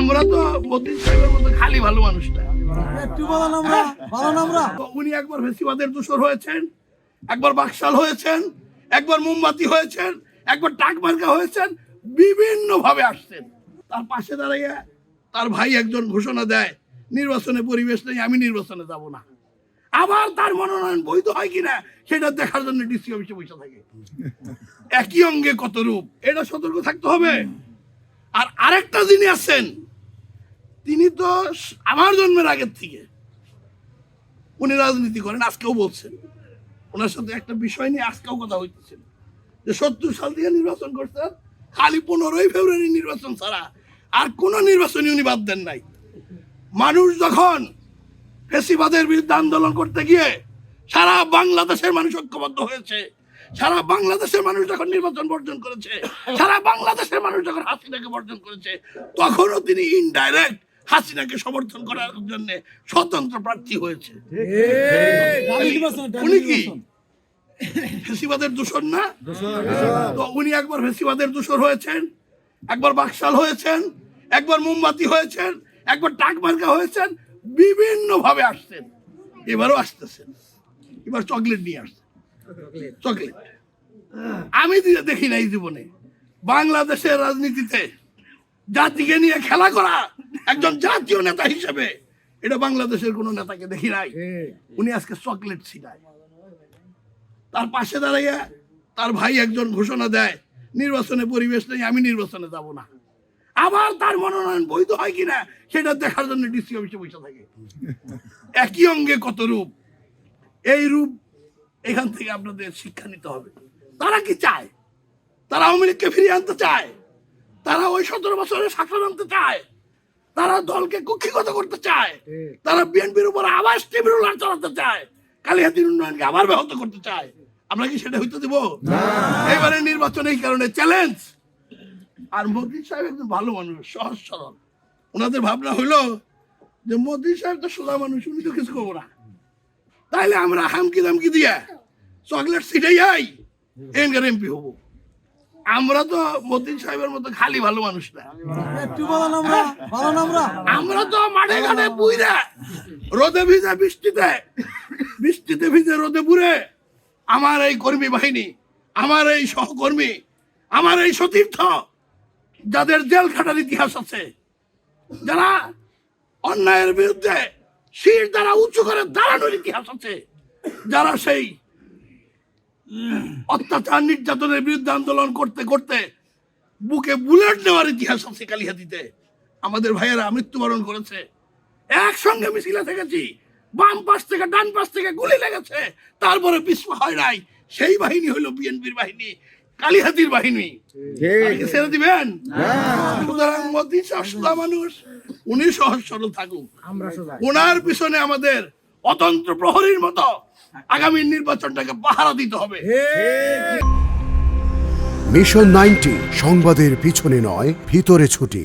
আমরা তো মতিন সাহেবের মতো খালি ভালো মানুষ না একটু আমরা। উনি একবার ফেসিবাদের দূষর হয়েছেন একবার বাকশাল হয়েছেন একবার মোমবাতি হয়েছেন একবার টাক মার্কা হয়েছেন বিভিন্ন ভাবে আসছেন। তার পাশে দাঁড়িয়ে তার ভাই একজন ঘোষণা দেয় নির্বাচনে পরিবেশ নেই আমি নির্বাচনে যাব না। আবার তার মনোনয়ন বৈধ হয় কিনা সেটা দেখার জন্য ডিসি অফিসে বসে থাকে। একই অঙ্গে কত রূপ এটা সতর্ক থাকতে হবে। আর আরেকটা যিনি আছেন তিনি তো আমার জন্মের আগের থেকে। উনি রাজনীতি করেন, আজকেও বলছেন। ওনার সাথে একটা বিষয় নিয়ে আজকেও কথা হইতেছিল। যে সত্তর সাল থেকে নির্বাচন করছেন খালি পনেরোই ফেব্রুয়ারি নির্বাচন ছাড়া আর কোন নির্বাচনই উনি বাদ দেন নাই। মানুষ যখন ফেসিবাদের বিরুদ্ধে আন্দোলন করতে গিয়ে সারা বাংলাদেশের মানুষ ঐক্যবদ্ধ হয়েছে, সারা বাংলাদেশের মানুষ যখন নির্বাচন বর্জন করেছে, সারা বাংলাদেশের মানুষ যখন হাসিনাকে বর্জন করেছে, তখনও তিনি ইনডাইরেক্ট হাসিনাকে সমর্থন করার জন্য স্বতন্ত্র প্রার্থী হয়েছে। উনি কি? ফেসিবাদের দূষণ না? তো উনি একবার ফেসিবাদের দূষর হয়েছেন একবার বাকশাল হয়েছেন একবার মোমবাতি হয়েছেন একবার টাক মার্কা হয়েছেন বিভিন্ন ভাবে আসছেন। এবারও আসতেছেন। এবার চকলেট নিয়ে আসছেন। চকলেট। আমি দেখি নাই জীবনে বাংলাদেশের রাজনীতিতে জাতিকে নিয়ে খেলা করা। একজন জাতীয় নেতা হিসেবে। এটা বাংলাদেশের কোনো নেতাকে দেখি নাই। উনি আজকে চকলেট ছিনায়। তার পাশে দাঁড়িয়ে তার ভাই একজন ঘোষণা দেয় নির্বাচনে পরিবেশ নেই আমি নির্বাচনে যাব না। আবার তার মনোনয়ন বৈধ হয় কিনা সেটা দেখার জন্য ডিসি অফিসে বসে থাকে। একই অঙ্গে কত রূপ? এই রূপ এখান থেকে আপনাদের শিক্ষা নিতে হবে। তারা কি চায়? তারা আওয়ামী লীগকে ফিরিয়ে আনতে চায়? তারা ওই সতেরো বছরে শাসন আনতে চায়। তারা দলকে কুক্ষিগত করতে চায়। তারা বিএনপির উপর আবার স্টেবিউলার চালাতে চায়। কালিহাতির উন্নয়নকে আবার ব্যাহত করতে চায়। আমরা কি সেটা হইতে দেব? এবারে নির্বাচন এই কারণে চ্যালেঞ্জ আর মোদী সাহেব একজন ভালো মানুষ সহজ সরল। ওনাদের ভাবনা হইল যে মোদী সাহেব তো সোজা মানুষ উনি তো কিছু করব না। তাইলে আমরা হামকি দামকি দিয়ে চকলেট সিটাই এনকার এমপি হব। আমরা তো মতিন সাহেবের মতো খালি ভালো মানুষ না। আমরা তো মাঠে ঘাটে বুইরা রোদে ভিজে বৃষ্টিতে বৃষ্টিতে ভিজে রোদে পুড়ে আমার এই কর্মী বাহিনী আমার এই সহকর্মী আমার এই সতীর্থ যাদের জেল খাটার ইতিহাস আছে যারা অন্যায়ের বিরুদ্ধে শির দ্বারা উঁচু করে দাঁড়ানোর ইতিহাস আছে যারা সেই অত্যাচার নির্যাতনের বিরুদ্ধে আন্দোলন করতে করতে বুকে বুলেট নেওয়ার ইতিহাস আছে কালিহাতিতে। আমাদের ভাইয়েরা মৃত্যুবরণ করেছে। একসঙ্গে মিছিলে থেকেছি। বাম পাশ থেকে ডান পাশ থেকে গুলি লেগেছে। তারপরে পিছপা হয় নাই। সেই বাহিনী হলো বিএনপির বাহিনী কালিহাতির বাহিনী। ছেড়ে দিবেন? সুতরাং মোদী সস্তা মানুষ উনি সহজ সরল থাকুক। ওনার পিছনে আমাদের অতন্ত্র প্রহরীর মতো আগামী নির্বাচনটাকে পাহারা দিতে হবে। মিশন নাইনটি সংবাদের পিছনে নয় ভিতরে ছুটি।